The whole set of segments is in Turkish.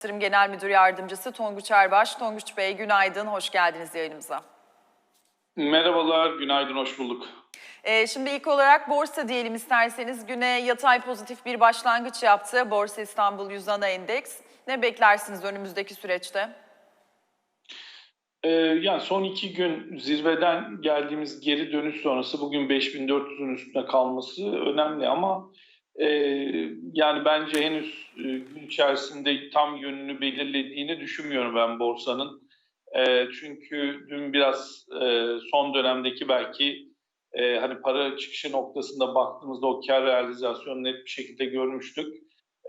Yatırım Genel Müdür Yardımcısı Tonguç Erbaş. Tonguç Bey günaydın, hoş geldiniz yayınımıza. Merhabalar, günaydın, hoş bulduk. Ee, şimdi ilk olarak borsa diyelim isterseniz. Güne yatay pozitif bir başlangıç yaptı Borsa İstanbul 100 ana endeks. Ne beklersiniz önümüzdeki süreçte? Ee, yani son iki gün zirveden geldiğimiz geri dönüş sonrası bugün 5400'ün üstünde kalması önemli ama e, yani bence henüz e, gün içerisinde tam yönünü belirlediğini düşünmüyorum ben borsanın. E, çünkü dün biraz e, son dönemdeki belki e, hani para çıkışı noktasında baktığımızda o kar realizasyonu net bir şekilde görmüştük.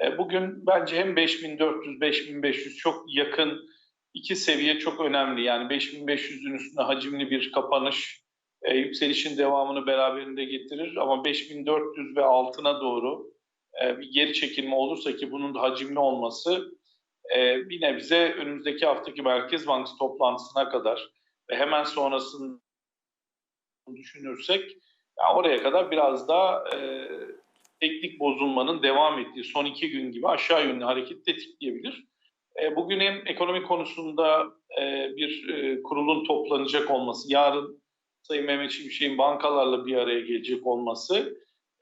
E, bugün bence hem 5400-5500 çok yakın iki seviye çok önemli. Yani 5500'ün üstünde hacimli bir kapanış e, yükselişin devamını beraberinde getirir. Ama 5400 ve altına doğru e, bir geri çekilme olursa ki bunun da hacimli olması e, bir nebze önümüzdeki haftaki Merkez Bankası toplantısına kadar ve hemen sonrasını düşünürsek yani oraya kadar biraz daha e, teknik bozulmanın devam ettiği son iki gün gibi aşağı yönlü hareket tetikleyebilir. E, bugün hem ekonomi konusunda e, bir e, kurulun toplanacak olması, yarın Sayın Mehmet Şimşek'in bankalarla bir araya gelecek olması,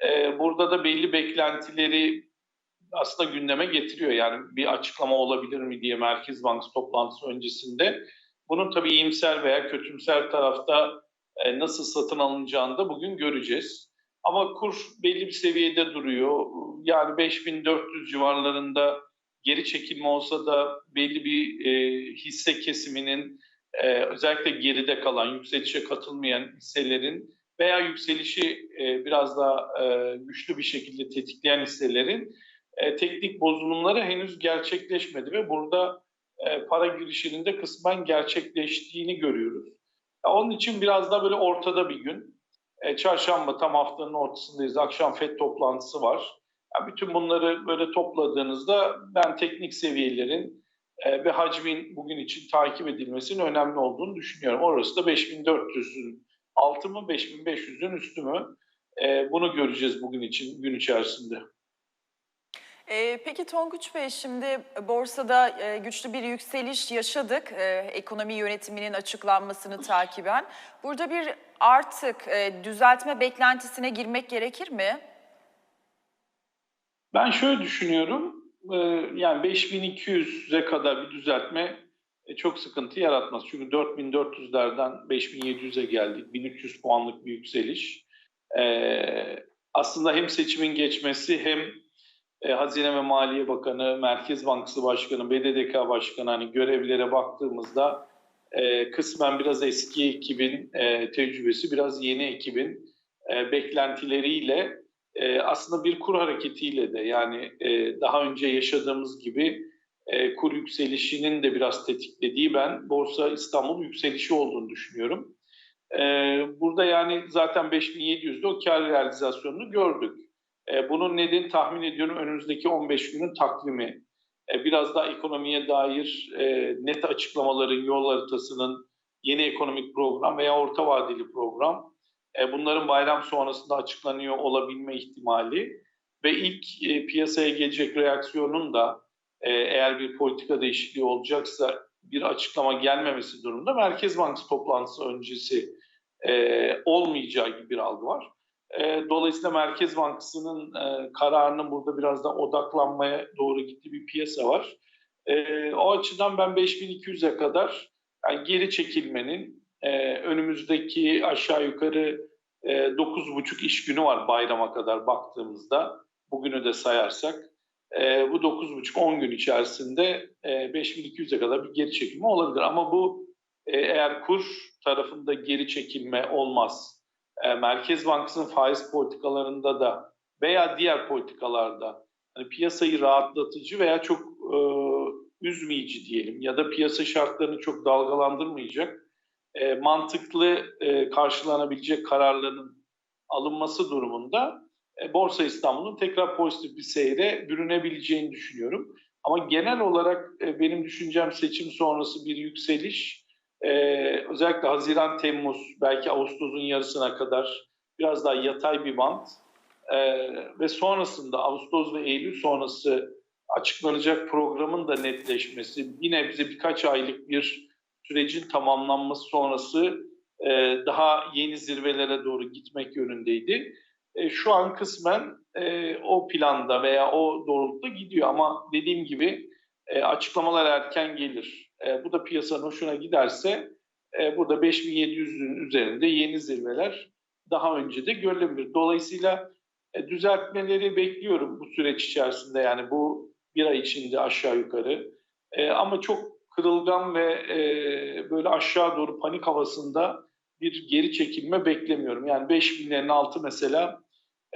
e, burada da belli beklentileri aslında gündeme getiriyor. Yani bir açıklama olabilir mi diye Merkez Bankası toplantısı öncesinde. Bunun tabii iyimser veya kötümser tarafta e, nasıl satın alınacağını da bugün göreceğiz. Ama kur belli bir seviyede duruyor. Yani 5400 civarlarında geri çekilme olsa da belli bir e, hisse kesiminin e, özellikle geride kalan, yükselişe katılmayan hisselerin veya yükselişi e, biraz daha e, güçlü bir şekilde tetikleyen hisselerin e, teknik bozulumları henüz gerçekleşmedi ve burada e, para girişinin de kısmen gerçekleştiğini görüyoruz. Ya onun için biraz da böyle ortada bir gün. E, çarşamba tam haftanın ortasındayız. Akşam FED toplantısı var. Ya bütün bunları böyle topladığınızda ben teknik seviyelerin e, ve hacmin bugün için takip edilmesinin önemli olduğunu düşünüyorum. Orası da 5400'ün altı mı 5500'ün üstü mü? E, bunu göreceğiz bugün için gün içerisinde. Ee, peki Tonguç Bey şimdi borsada e, güçlü bir yükseliş yaşadık e, ekonomi yönetiminin açıklanmasını takiben. Burada bir artık e, düzeltme beklentisine girmek gerekir mi? Ben şöyle düşünüyorum. E, Yani 5200'e kadar bir düzeltme e, çok sıkıntı yaratmaz. Çünkü 4400'lerden 5700'e geldik. 1300 puanlık bir yükseliş. E, Aslında hem seçimin geçmesi hem Hazine ve Maliye Bakanı, Merkez Bankası Başkanı, BDDK Başkanı hani görevlere baktığımızda kısmen biraz eski ekibin tecrübesi, biraz yeni ekibin beklentileriyle e, aslında bir kur hareketiyle de yani e, daha önce yaşadığımız gibi e, kur yükselişinin de biraz tetiklediği ben Borsa İstanbul yükselişi olduğunu düşünüyorum. E, burada yani zaten 5700'de o kar realizasyonunu gördük. E, bunun nedeni tahmin ediyorum önümüzdeki 15 günün takvimi. E, biraz daha ekonomiye dair e, net açıklamaların, yol haritasının yeni ekonomik program veya orta vadeli program e, bunların bayram sonrasında açıklanıyor olabilme ihtimali ve ilk e, piyasaya gelecek reaksiyonun da e, eğer bir politika değişikliği olacaksa bir açıklama gelmemesi durumunda Merkez Bankası toplantısı öncesi e, olmayacağı gibi bir algı var. E, dolayısıyla Merkez Bankası'nın e, kararının burada biraz da odaklanmaya doğru gittiği bir piyasa var. E, o açıdan ben 5200'e kadar yani geri çekilmenin e, önümüzdeki aşağı yukarı e, 9,5 iş günü var bayrama kadar baktığımızda. Bugünü de sayarsak. E, bu 9,5-10 gün içerisinde e, 5200'e kadar bir geri çekilme olabilir. Ama bu e, eğer kur tarafında geri çekilme olmaz. E, Merkez Bankası'nın faiz politikalarında da veya diğer politikalarda hani piyasayı rahatlatıcı veya çok e, üzmeyici diyelim ya da piyasa şartlarını çok dalgalandırmayacak e, mantıklı e, karşılanabilecek kararların alınması durumunda e, Borsa İstanbul'un tekrar pozitif bir seyre bürünebileceğini düşünüyorum. Ama genel olarak e, benim düşüncem seçim sonrası bir yükseliş, e, özellikle Haziran-Temmuz, belki Ağustos'un yarısına kadar biraz daha yatay bir bant e, ve sonrasında Ağustos ve Eylül sonrası açıklanacak programın da netleşmesi, bir nebze birkaç aylık bir sürecin tamamlanması sonrası e, daha yeni zirvelere doğru gitmek yönündeydi. E, şu an kısmen e, o planda veya o doğrultuda gidiyor ama dediğim gibi e, açıklamalar erken gelir. E, bu da piyasanın hoşuna giderse e, burada 5700'ün üzerinde yeni zirveler daha önce de görülebilir. Dolayısıyla e, düzeltmeleri bekliyorum bu süreç içerisinde yani bu bir ay içinde aşağı yukarı. E, ama çok kırılgan ve e, böyle aşağı doğru panik havasında bir geri çekilme beklemiyorum. Yani 5000'lerin altı mesela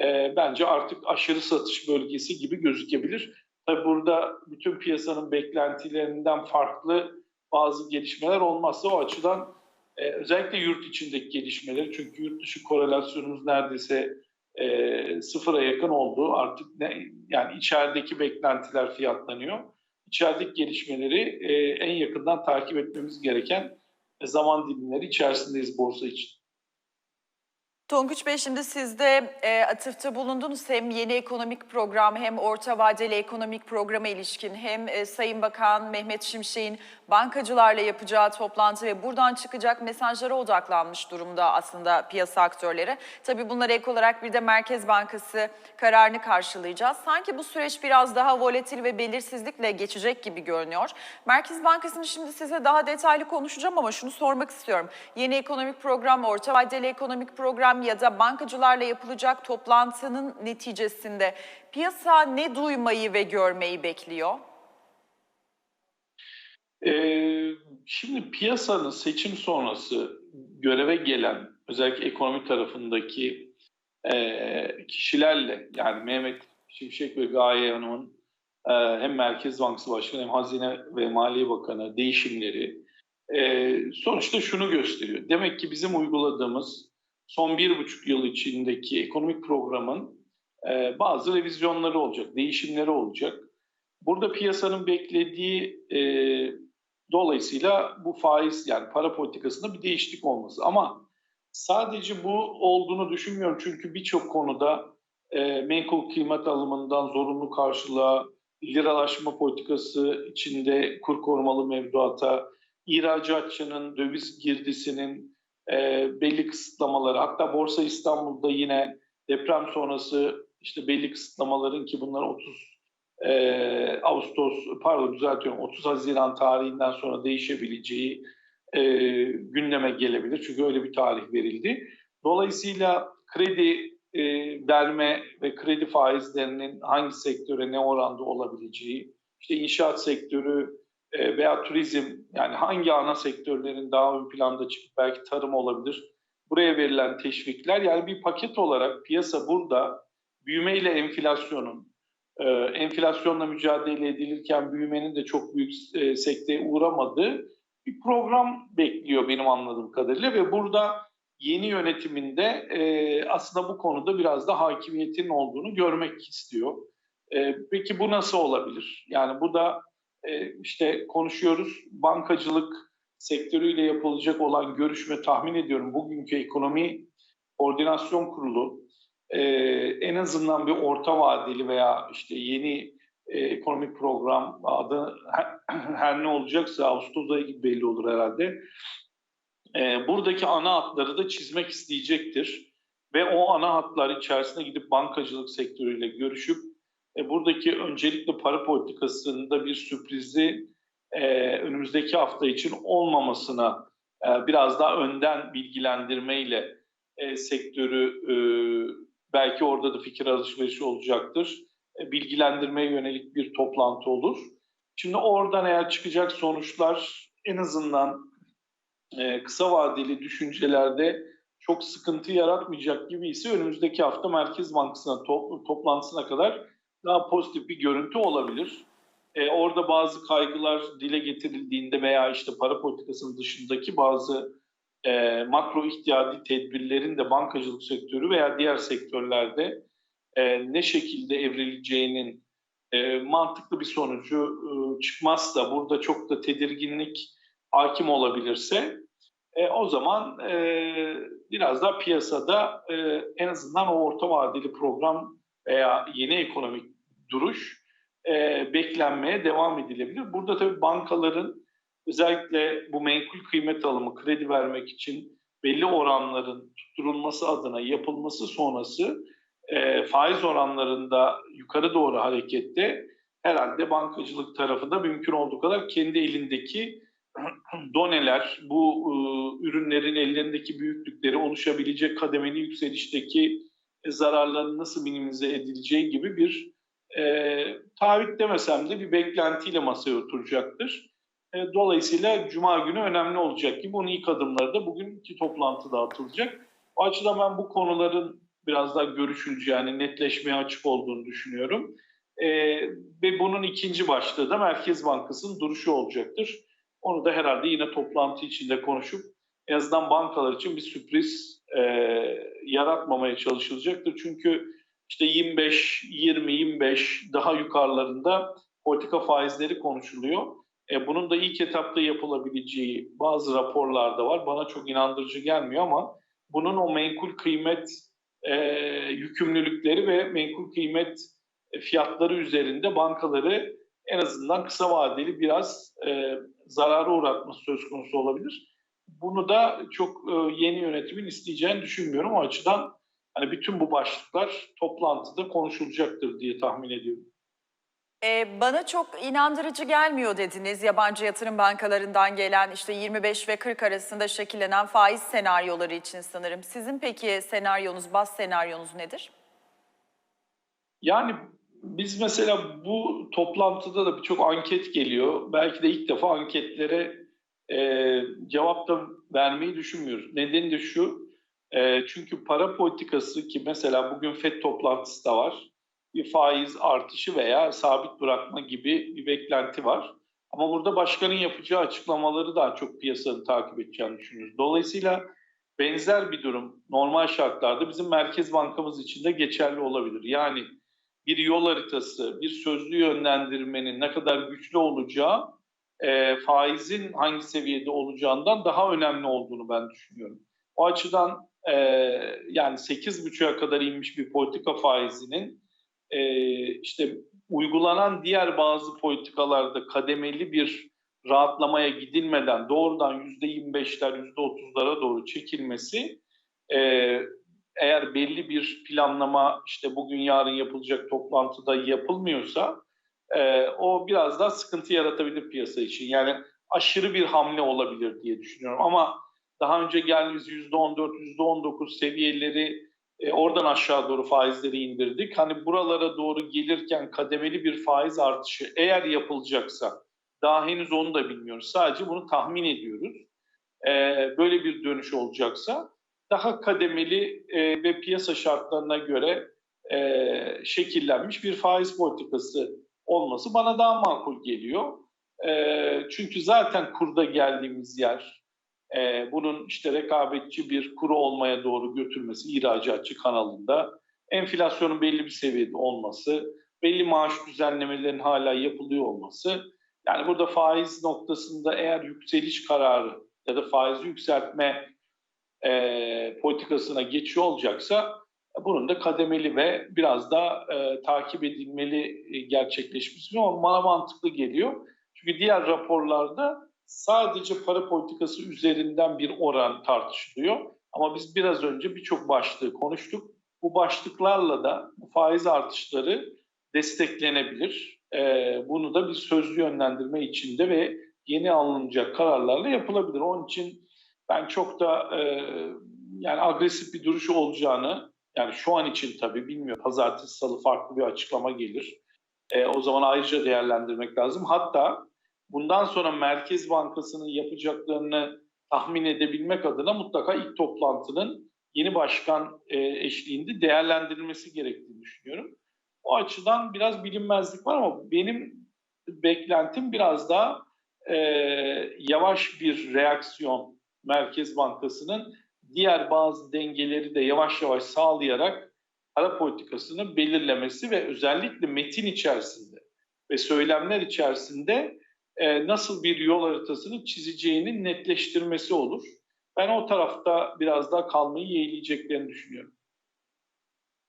e, bence artık aşırı satış bölgesi gibi gözükebilir. Tabi burada bütün piyasanın beklentilerinden farklı bazı gelişmeler olmazsa o açıdan e, özellikle yurt içindeki gelişmeleri çünkü yurt dışı korelasyonumuz neredeyse e, sıfıra yakın oldu. Artık ne, yani içerideki beklentiler fiyatlanıyor. İçerideki gelişmeleri e, en yakından takip etmemiz gereken zaman dilimleri içerisindeyiz borsa için. Tonguç Bey şimdi siz de e, atıfta bulundunuz hem yeni ekonomik program hem orta vadeli ekonomik programa ilişkin hem e, Sayın Bakan Mehmet Şimşek'in bankacılarla yapacağı toplantı ve buradan çıkacak mesajlara odaklanmış durumda aslında piyasa aktörleri. Tabii bunlara ek olarak bir de Merkez Bankası kararını karşılayacağız. Sanki bu süreç biraz daha volatil ve belirsizlikle geçecek gibi görünüyor. Merkez Bankası'nı şimdi size daha detaylı konuşacağım ama şunu sormak istiyorum. Yeni ekonomik program, orta vadeli ekonomik program ya da bankacılarla yapılacak toplantının neticesinde piyasa ne duymayı ve görmeyi bekliyor? Ee, şimdi piyasanın seçim sonrası göreve gelen özellikle ekonomi tarafındaki e, kişilerle yani Mehmet Şimşek ve Gaye Hanım'ın e, hem Merkez Bankası Başkanı hem Hazine ve Maliye Bakanı değişimleri e, sonuçta şunu gösteriyor. Demek ki bizim uyguladığımız son bir buçuk yıl içindeki ekonomik programın e, bazı revizyonları olacak, değişimleri olacak. Burada piyasanın beklediği e, dolayısıyla bu faiz yani para politikasında bir değişiklik olması. Ama sadece bu olduğunu düşünmüyorum çünkü birçok konuda e, menkul kıymet alımından zorunlu karşılığa, liralaşma politikası içinde kur korumalı mevduata, ihracatçının döviz girdisinin e, belli kısıtlamaları, hatta Borsa İstanbul'da yine deprem sonrası işte belli kısıtlamaların ki bunlar 30 e, Ağustos, pardon düzeltiyorum 30 Haziran tarihinden sonra değişebileceği e, gündeme gelebilir. Çünkü öyle bir tarih verildi. Dolayısıyla kredi e, verme ve kredi faizlerinin hangi sektöre ne oranda olabileceği, işte inşaat sektörü e, veya turizm yani hangi ana sektörlerin daha ön planda çıkıp belki tarım olabilir. Buraya verilen teşvikler yani bir paket olarak piyasa burada büyüme ile enflasyonun e, enflasyonla mücadele edilirken büyümenin de çok büyük e, sekteye uğramadığı bir program bekliyor benim anladığım kadarıyla ve burada yeni yönetiminde e, aslında bu konuda biraz da hakimiyetin olduğunu görmek istiyor. E, peki bu nasıl olabilir? Yani bu da e, işte konuşuyoruz bankacılık sektörüyle yapılacak olan görüşme tahmin ediyorum bugünkü ekonomi koordinasyon kurulu e, en azından bir orta vadeli veya işte yeni e, ekonomik program adı her, ne olacaksa Ağustos ayı belli olur herhalde. E, buradaki ana hatları da çizmek isteyecektir. Ve o ana hatlar içerisine gidip bankacılık sektörüyle görüşüp e, buradaki öncelikle para politikasında bir sürprizi e, önümüzdeki hafta için olmamasına e, biraz daha önden bilgilendirmeyle e, sektörü e, belki orada da fikir alışverişi olacaktır. E, bilgilendirmeye yönelik bir toplantı olur. Şimdi oradan eğer çıkacak sonuçlar en azından e, kısa vadeli düşüncelerde çok sıkıntı yaratmayacak gibi ise önümüzdeki hafta Merkez Bankası'na to- toplantısına kadar daha pozitif bir görüntü olabilir. E, orada bazı kaygılar dile getirildiğinde veya işte para politikasının dışındaki bazı e, makro ihtiyadi tedbirlerin de bankacılık sektörü veya diğer sektörlerde e, ne şekilde evrileceğinin e, mantıklı bir sonucu e, çıkmazsa, burada çok da tedirginlik hakim olabilirse e, o zaman e, biraz daha piyasada e, en azından o orta vadeli program veya yeni ekonomik duruş e, beklenmeye devam edilebilir. Burada tabii bankaların özellikle bu menkul kıymet alımı kredi vermek için belli oranların tutturulması adına yapılması sonrası e, faiz oranlarında yukarı doğru harekette herhalde bankacılık tarafında mümkün olduğu kadar kendi elindeki doneler, bu e, ürünlerin ellerindeki büyüklükleri oluşabilecek kademeli yükselişteki zararların nasıl minimize edileceği gibi bir e, taahhüt demesem de bir beklentiyle masaya oturacaktır. E, dolayısıyla Cuma günü önemli olacak gibi bunun ilk adımları da bugünkü toplantıda atılacak. O açıdan ben bu konuların biraz daha görüşüleceği, yani netleşmeye açık olduğunu düşünüyorum. E, ve bunun ikinci başlığı da Merkez Bankası'nın duruşu olacaktır. Onu da herhalde yine toplantı içinde konuşup en azından bankalar için bir sürpriz e, yaratmamaya çalışılacaktır. Çünkü işte 25, 20, 25 daha yukarılarında politika faizleri konuşuluyor. E, bunun da ilk etapta yapılabileceği bazı raporlarda var. Bana çok inandırıcı gelmiyor ama bunun o menkul kıymet e, yükümlülükleri ve menkul kıymet fiyatları üzerinde bankaları en azından kısa vadeli biraz e, zarara uğratması söz konusu olabilir. Bunu da çok e, yeni yönetimin isteyeceğini düşünmüyorum. O açıdan hani bütün bu başlıklar toplantıda konuşulacaktır diye tahmin ediyorum. Ee, bana çok inandırıcı gelmiyor dediniz. Yabancı yatırım bankalarından gelen işte 25 ve 40 arasında şekillenen faiz senaryoları için sanırım. Sizin peki senaryonuz, baz senaryonuz nedir? Yani biz mesela bu toplantıda da birçok anket geliyor. Belki de ilk defa anketlere e, cevap da vermeyi düşünmüyoruz. Nedeni de şu, e, çünkü para politikası ki mesela bugün FED toplantısı da var. Bir faiz artışı veya sabit bırakma gibi bir beklenti var. Ama burada başkanın yapacağı açıklamaları daha çok piyasanın takip edeceğini düşünüyoruz. Dolayısıyla benzer bir durum normal şartlarda bizim Merkez Bankamız için de geçerli olabilir. Yani bir yol haritası, bir sözlü yönlendirmenin ne kadar güçlü olacağı e, faizin hangi seviyede olacağından daha önemli olduğunu ben düşünüyorum. O açıdan e, yani 8,5'a kadar inmiş bir politika faizinin e, işte uygulanan diğer bazı politikalarda kademeli bir rahatlamaya gidilmeden doğrudan %25'ler, %30'lara doğru çekilmesi e, eğer belli bir planlama işte bugün yarın yapılacak toplantıda yapılmıyorsa e, o biraz daha sıkıntı yaratabilir piyasa için. Yani aşırı bir hamle olabilir diye düşünüyorum. Ama daha önce geldiğimiz %14, %19 seviyeleri e, oradan aşağı doğru faizleri indirdik. Hani buralara doğru gelirken kademeli bir faiz artışı eğer yapılacaksa daha henüz onu da bilmiyoruz. Sadece bunu tahmin ediyoruz. E, böyle bir dönüş olacaksa daha kademeli e, ve piyasa şartlarına göre e, şekillenmiş bir faiz politikası olması bana daha makul geliyor. E, çünkü zaten kurda geldiğimiz yer e, bunun işte rekabetçi bir kuru olmaya doğru götürmesi ihracatçı kanalında, enflasyonun belli bir seviyede olması, belli maaş düzenlemelerin hala yapılıyor olması. Yani burada faiz noktasında eğer yükseliş kararı ya da faizi yükseltme e, politikasına geçiyor olacaksa bunun da kademeli ve biraz daha e, takip edilmeli e, gerçekleşmesi ama bana mantıklı geliyor. Çünkü diğer raporlarda sadece para politikası üzerinden bir oran tartışılıyor. Ama biz biraz önce birçok başlığı konuştuk. Bu başlıklarla da faiz artışları desteklenebilir. Ee, bunu da bir sözlü yönlendirme içinde ve yeni alınacak kararlarla yapılabilir. Onun için ben çok da e, yani agresif bir duruşu olacağını yani şu an için tabii bilmiyorum. Pazartesi, salı farklı bir açıklama gelir. E, o zaman ayrıca değerlendirmek lazım. Hatta bundan sonra Merkez Bankası'nın yapacaklarını tahmin edebilmek adına mutlaka ilk toplantının yeni başkan e, eşliğinde değerlendirilmesi gerektiğini düşünüyorum. O açıdan biraz bilinmezlik var ama benim beklentim biraz daha e, yavaş bir reaksiyon Merkez Bankası'nın diğer bazı dengeleri de yavaş yavaş sağlayarak para politikasını belirlemesi ve özellikle metin içerisinde ve söylemler içerisinde e, nasıl bir yol haritasını çizeceğinin netleştirmesi olur. Ben o tarafta biraz daha kalmayı yeğleyeceklerini düşünüyorum.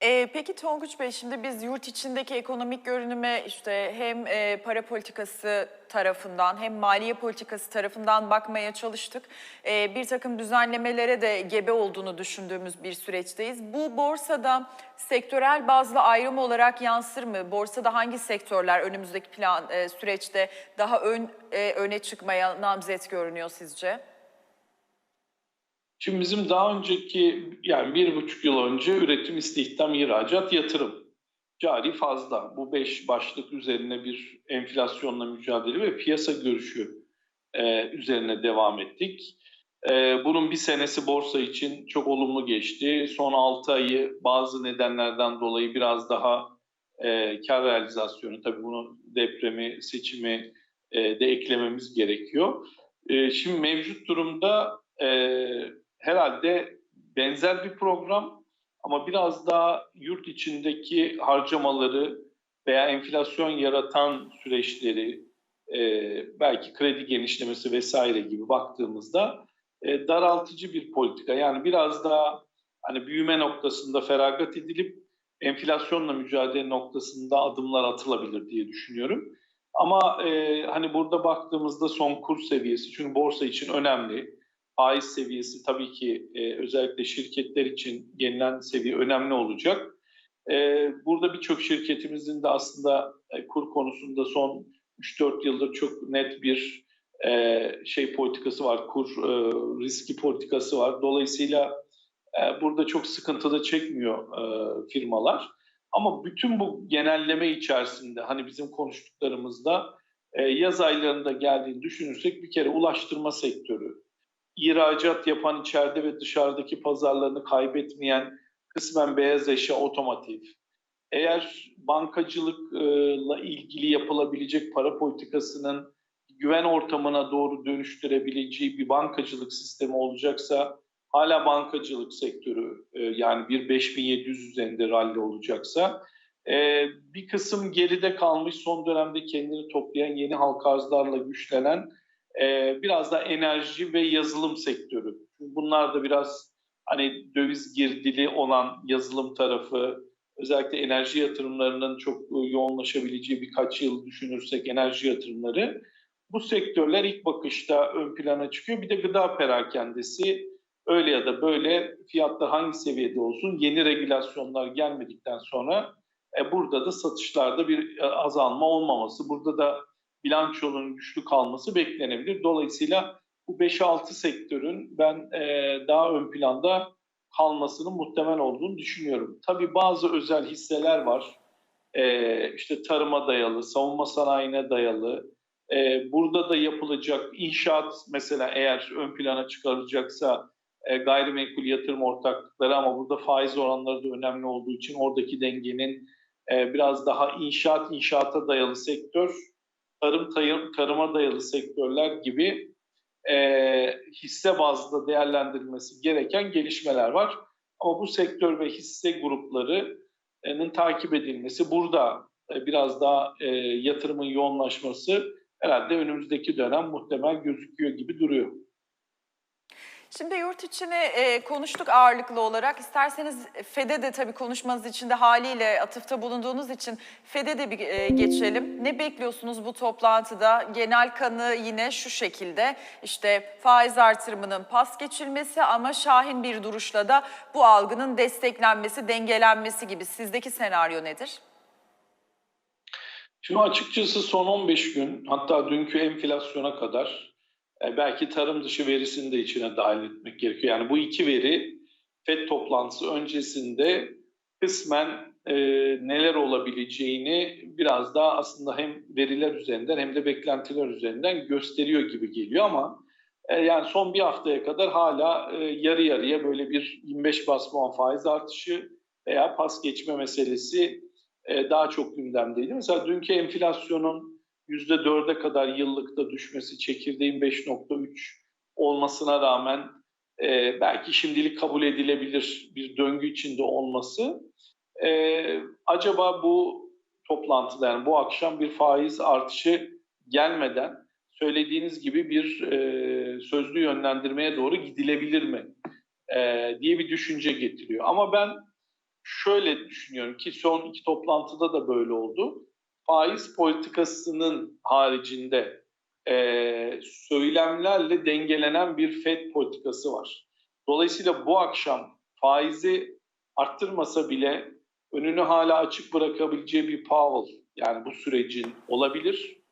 Ee, peki Tonguç Bey şimdi biz yurt içindeki ekonomik görünüme işte hem e, para politikası tarafından hem maliye politikası tarafından bakmaya çalıştık. Ee, bir takım düzenlemelere de gebe olduğunu düşündüğümüz bir süreçteyiz. Bu borsada sektörel bazlı ayrım olarak yansır mı? Borsada hangi sektörler önümüzdeki plan e, süreçte daha ön e, öne çıkmaya namzet görünüyor sizce? Şimdi bizim daha önceki yani bir buçuk yıl önce üretim, istihdam, ihracat, yatırım cari fazla. Bu beş başlık üzerine bir enflasyonla mücadele ve piyasa görüşü e, üzerine devam ettik. E, bunun bir senesi borsa için çok olumlu geçti. Son altı ayı bazı nedenlerden dolayı biraz daha e, kar realizasyonu, tabii bunu depremi, seçimi e, de eklememiz gerekiyor. E, şimdi mevcut durumda e, herhalde benzer bir program ama biraz daha yurt içindeki harcamaları veya enflasyon yaratan süreçleri e, belki kredi genişlemesi vesaire gibi baktığımızda e, daraltıcı bir politika. Yani biraz daha hani büyüme noktasında feragat edilip enflasyonla mücadele noktasında adımlar atılabilir diye düşünüyorum. Ama e, hani burada baktığımızda son kur seviyesi çünkü borsa için önemli faiz seviyesi tabii ki e, özellikle şirketler için gelinen seviye önemli olacak. E, burada birçok şirketimizin de aslında e, kur konusunda son 3-4 yıldır çok net bir e, şey politikası var, kur e, riski politikası var. Dolayısıyla e, burada çok sıkıntıda çekmiyor e, firmalar. Ama bütün bu genelleme içerisinde hani bizim konuştuklarımızda e, yaz aylarında geldiğini düşünürsek bir kere ulaştırma sektörü, ihracat yapan içeride ve dışarıdaki pazarlarını kaybetmeyen kısmen beyaz eşya otomotiv. Eğer bankacılıkla ilgili yapılabilecek para politikasının güven ortamına doğru dönüştürebileceği bir bankacılık sistemi olacaksa hala bankacılık sektörü e, yani bir 5700 üzerinde rally olacaksa e, bir kısım geride kalmış son dönemde kendini toplayan yeni halka arzlarla güçlenen e, biraz da enerji ve yazılım sektörü. Bunlar da biraz hani döviz girdili olan yazılım tarafı, özellikle enerji yatırımlarının çok yoğunlaşabileceği birkaç yıl düşünürsek enerji yatırımları. Bu sektörler ilk bakışta ön plana çıkıyor. Bir de gıda perakendesi öyle ya da böyle fiyatlar hangi seviyede olsun yeni regülasyonlar gelmedikten sonra e, burada da satışlarda bir e, azalma olmaması, burada da bilançonun güçlü kalması beklenebilir. Dolayısıyla bu 5-6 sektörün ben e, daha ön planda kalmasının muhtemel olduğunu düşünüyorum. Tabii bazı özel hisseler var. E, işte tarıma dayalı, savunma sanayine dayalı. E, burada da yapılacak inşaat mesela eğer ön plana çıkarılacaksa gayrimenkul yatırım ortaklıkları ama burada faiz oranları da önemli olduğu için oradaki dengenin biraz daha inşaat, inşaata dayalı sektör tarım, tarım tarıma dayalı sektörler gibi e, hisse bazlı değerlendirilmesi gereken gelişmeler var. Ama bu sektör ve hisse gruplarının takip edilmesi burada e, biraz daha e, yatırımın yoğunlaşması herhalde önümüzdeki dönem muhtemel gözüküyor gibi duruyor. Şimdi yurt içini e, konuştuk ağırlıklı olarak. İsterseniz FED'e de tabii konuşmanız için de haliyle atıfta bulunduğunuz için FED'e de bir e, geçelim. Ne bekliyorsunuz bu toplantıda? Genel kanı yine şu şekilde işte faiz artırımının pas geçilmesi ama şahin bir duruşla da bu algının desteklenmesi, dengelenmesi gibi. Sizdeki senaryo nedir? Şimdi açıkçası son 15 gün hatta dünkü enflasyona kadar e, belki tarım dışı verisini de içine dahil etmek gerekiyor. Yani bu iki veri FED toplantısı öncesinde kısmen e, neler olabileceğini biraz daha aslında hem veriler üzerinden hem de beklentiler üzerinden gösteriyor gibi geliyor ama e, yani son bir haftaya kadar hala e, yarı yarıya böyle bir 25 bas puan faiz artışı veya pas geçme meselesi e, daha çok gündemdeydi. Mesela dünkü enflasyonun %4'e kadar yıllıkta düşmesi, çekirdeğin 5.3 olmasına rağmen e, belki şimdilik kabul edilebilir bir döngü içinde olması. E, acaba bu toplantıda yani bu akşam bir faiz artışı gelmeden söylediğiniz gibi bir e, sözlü yönlendirmeye doğru gidilebilir mi e, diye bir düşünce getiriyor. Ama ben şöyle düşünüyorum ki son iki toplantıda da böyle oldu. Faiz politikasının haricinde e, söylemlerle dengelenen bir FED politikası var. Dolayısıyla bu akşam faizi arttırmasa bile önünü hala açık bırakabileceği bir Powell yani bu sürecin olabilir.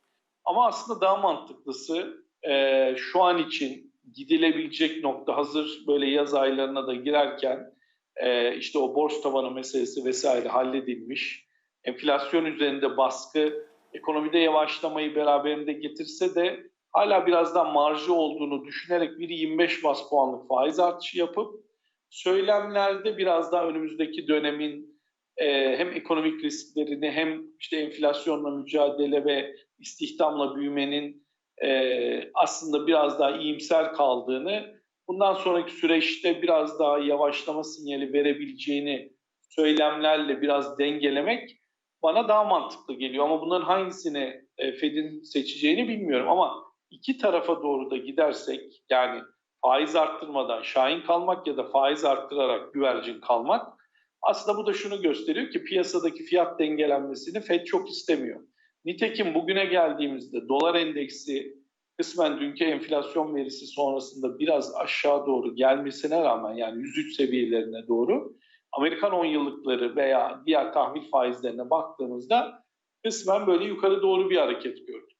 Ama aslında daha mantıklısı e, şu an için gidilebilecek nokta hazır böyle yaz aylarına da girerken e, işte o borç tavanı meselesi vesaire halledilmiş. Enflasyon üzerinde baskı ekonomide yavaşlamayı beraberinde getirse de hala birazdan marjı olduğunu düşünerek bir 25 bas puanlık faiz artışı yapıp söylemlerde biraz daha önümüzdeki dönemin e, hem ekonomik risklerini hem işte enflasyonla mücadele ve istihdamla büyümenin e, aslında biraz daha iyimser kaldığını, bundan sonraki süreçte biraz daha yavaşlama sinyali verebileceğini söylemlerle biraz dengelemek bana daha mantıklı geliyor. Ama bunların hangisini e, Fed'in seçeceğini bilmiyorum. Ama iki tarafa doğru da gidersek yani faiz arttırmadan şahin kalmak ya da faiz arttırarak güvercin kalmak aslında bu da şunu gösteriyor ki piyasadaki fiyat dengelenmesini Fed çok istemiyor. Nitekim bugüne geldiğimizde dolar endeksi kısmen dünkü enflasyon verisi sonrasında biraz aşağı doğru gelmesine rağmen yani 103 seviyelerine doğru Amerikan 10 yıllıkları veya diğer tahvil faizlerine baktığımızda kısmen böyle yukarı doğru bir hareket gördük.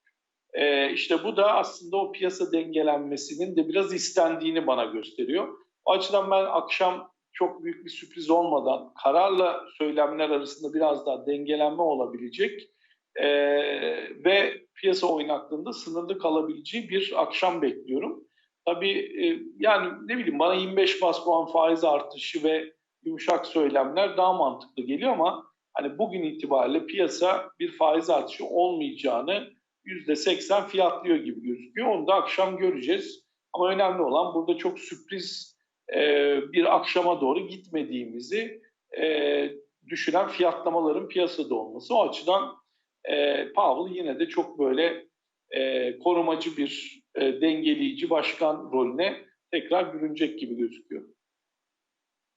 Ee, işte bu da aslında o piyasa dengelenmesinin de biraz istendiğini bana gösteriyor. O açıdan ben akşam çok büyük bir sürpriz olmadan kararla söylemler arasında biraz daha dengelenme olabilecek ee, ve piyasa oynaklığında sınırlı kalabileceği bir akşam bekliyorum. Tabii e, yani ne bileyim bana 25 bas puan faiz artışı ve yumuşak söylemler daha mantıklı geliyor ama hani bugün itibariyle piyasa bir faiz artışı olmayacağını %80 fiyatlıyor gibi gözüküyor. Onu da akşam göreceğiz. Ama önemli olan burada çok sürpriz e, bir akşama doğru gitmediğimizi e, düşünen fiyatlamaların piyasada olması. O açıdan e, Powell yine de çok böyle e, korumacı bir e, dengeleyici başkan rolüne tekrar bürünecek gibi gözüküyor.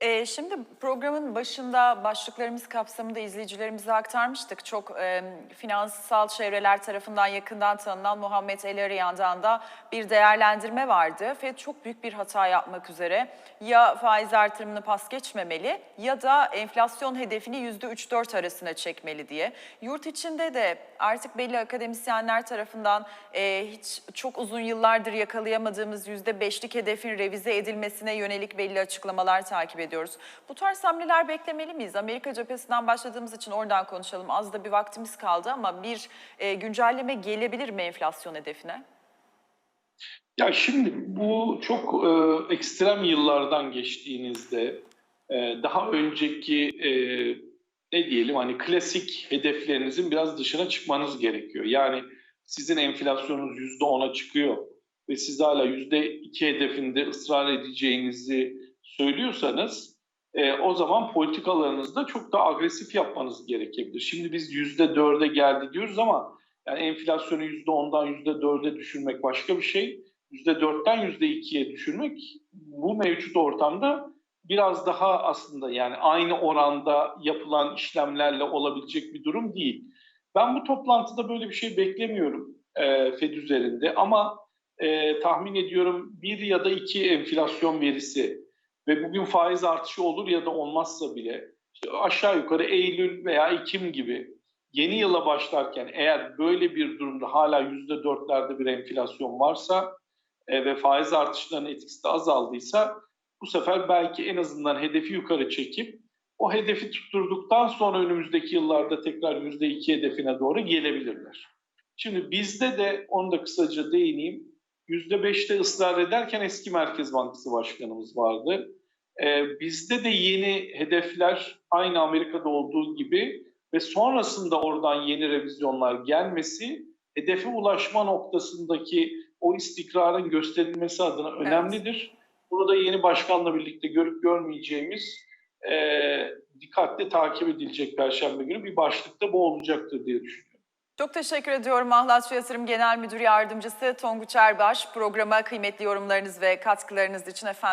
Ee, şimdi programın başında başlıklarımız kapsamında izleyicilerimize aktarmıştık. Çok e, finansal çevreler tarafından yakından tanınan Muhammed El Eriyan'dan da bir değerlendirme vardı. FED çok büyük bir hata yapmak üzere ya faiz artırımını pas geçmemeli ya da enflasyon hedefini %3-4 arasına çekmeli diye. Yurt içinde de artık belli akademisyenler tarafından e, hiç çok uzun yıllardır yakalayamadığımız %5'lik hedefin revize edilmesine yönelik belli açıklamalar takip ediyoruz. Bu tarz hamleler beklemeli miyiz? Amerika cephesinden başladığımız için oradan konuşalım. Az da bir vaktimiz kaldı ama bir e, güncelleme gelebilir mi enflasyon hedefine? Ya şimdi bu çok e, ekstrem yıllardan geçtiğinizde e, daha önceki e, ne diyelim hani klasik hedeflerinizin biraz dışına çıkmanız gerekiyor. Yani sizin enflasyonunuz yüzde ona çıkıyor ve siz hala yüzde iki hedefinde ısrar edeceğinizi söylüyorsanız e, o zaman politikalarınızda çok daha agresif yapmanız gerekebilir. Şimdi biz yüzde dörde geldi diyoruz ama yani enflasyonu yüzde ondan yüzde dörde düşürmek başka bir şey. Yüzde dörtten yüzde ikiye düşürmek bu mevcut ortamda biraz daha aslında yani aynı oranda yapılan işlemlerle olabilecek bir durum değil. Ben bu toplantıda böyle bir şey beklemiyorum e, Fed üzerinde ama e, tahmin ediyorum bir ya da iki enflasyon verisi ve bugün faiz artışı olur ya da olmazsa bile işte aşağı yukarı Eylül veya Ekim gibi yeni yıla başlarken eğer böyle bir durumda hala yüzde dörtlerde bir enflasyon varsa e, ve faiz artışlarının etkisi de azaldıysa bu sefer belki en azından hedefi yukarı çekip o hedefi tutturduktan sonra önümüzdeki yıllarda tekrar yüzde iki hedefine doğru gelebilirler. Şimdi bizde de onu da kısaca değineyim. Yüzde beşte ısrar ederken eski Merkez Bankası Başkanımız vardı. Ee, bizde de yeni hedefler aynı Amerika'da olduğu gibi ve sonrasında oradan yeni revizyonlar gelmesi hedefe ulaşma noktasındaki o istikrarın gösterilmesi adına Evet. önemlidir. Burada yeni başkanla birlikte görüp görmeyeceğimiz e, dikkatle takip edilecek Perşembe günü bir başlıkta bu olacaktır diye düşünüyorum. Çok teşekkür ediyorum Mahlatçı Yatırım Genel Müdür Yardımcısı Tonguç Erbaş. Programa kıymetli yorumlarınız ve katkılarınız için efendim.